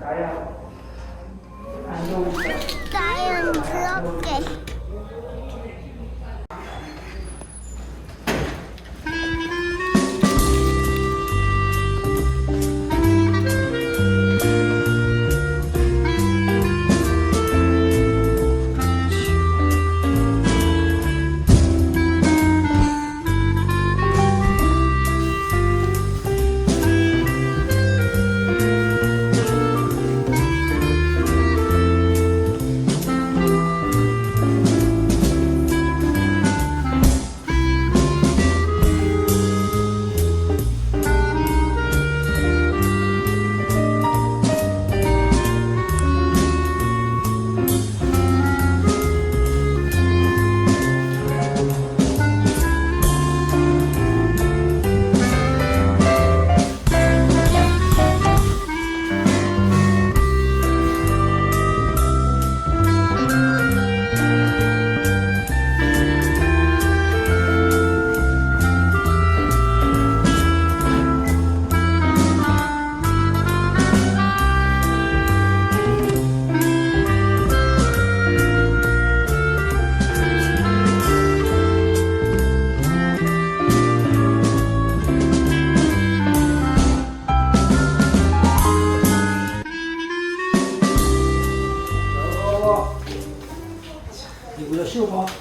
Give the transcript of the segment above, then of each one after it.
자연스럽게.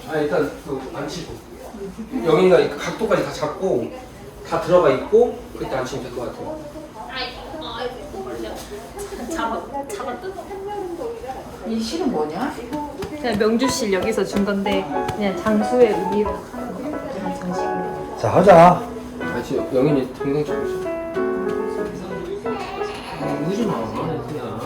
아 일단 그안 치고 여기가 이 각도까지 다 잡고 다 들어가 있고 그때 안 치면 될 것 같아요. 이 실은 뭐냐? 그냥 명주실 여기서 준 건데 그냥 장수의 의미로 하는 거 그냥 장식으로 자, 하자. 아 지금 영인이 동생 좀 보자. 아, 우지 마, 그냥.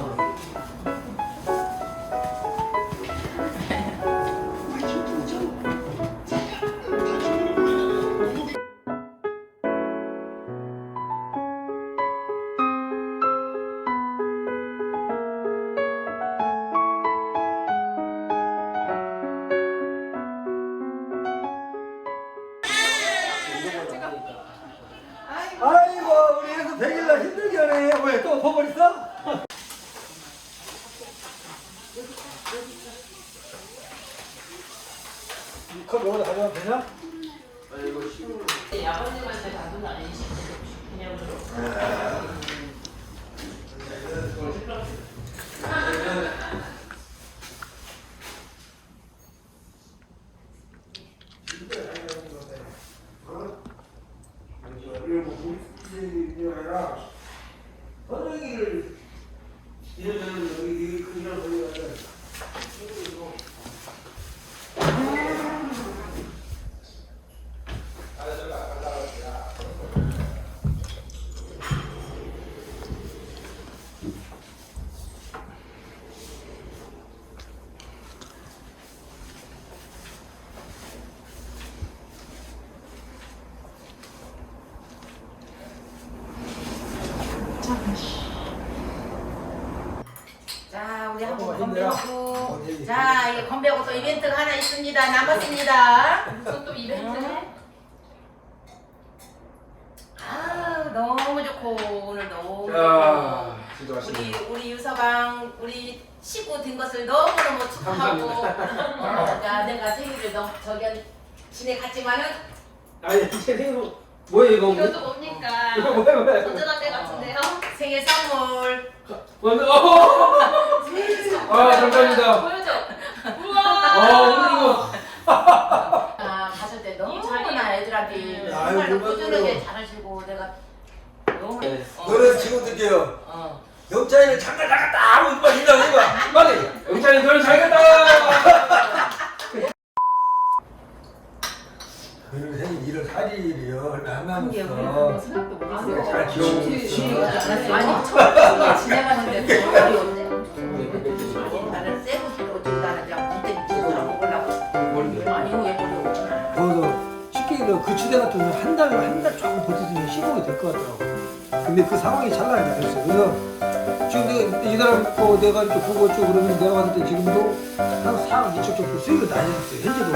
자, 우리 한번 어, 힘내라. 건배하고. 어, 예, 예. 자, 이 건배하고 또 이벤트가 하나 있습니다. 남았습니다. 무슨 또 이벤트 아, 너무 좋고 오늘 너무 야, 좋고. 진짜 우리 맛있네. 우리 유서방 우리 식구 된 것을 너무 너무 축하하고. 야, 내가 생일을 너 저기 지내갔지만은 아니, 제 생으로 뭐예요 이거? 이것도 뭡니까 이거 뭐야 뭐야? 전자담배 같은데요 생일 선물. 완전 어. 아 감사합니다. 보여줘 아 우와 오늘 이거 아, 갔을 때 너무나 애들한테 아유, 정말로 그만 꾸준하게 그래요. 잘하시고 내가 너무 네. 어, 너는 지금 느껴요. 어. 영자이는 잠깐 나갔다 하고 이빨 인다고 해봐. 빨리 영찬이 너를 잘 갔다. 그는 생일 1월 4일이요. 얼마 안 이게 우리 남았어. 생각도 못 했어. 잘 귀여워. 아니 처음에 지나가는 될 것 같더라고. 근데 그 상황이 찰나게 됐어요. 그래서 지금 내가 이 사람 거 내가 이렇게 보고 쭉 그러면 내가 봤을 때 지금도 한 4억 2천 정도 수익을 많이 했어요. 현재도.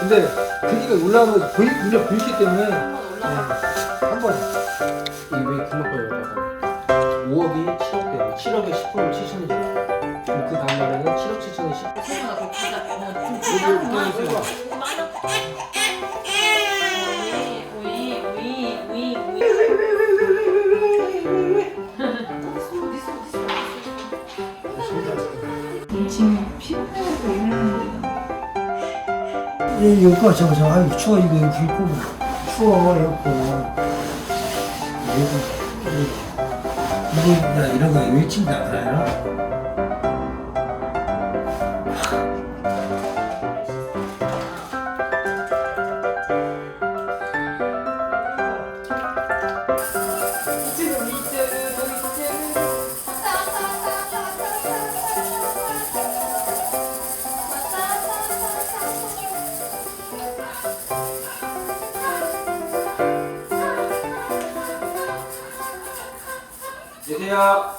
근데 크기가 올라가면서 보이, 눈에 보이기 때문에 한번 올라가. 네, 한번 이왜 금액표에다가 5억이 7억대야. 7억에 10%면 7천이잖아. 그럼 그 다음 날에는 7억 7천에 10. 세모가 그. 어머, 좀 많아. 여 이 여기가 저거 저 아유 추워 이거 여기 불고 추워 여기 여기 이게 나 이런 거 일찍 나가요. 예세야.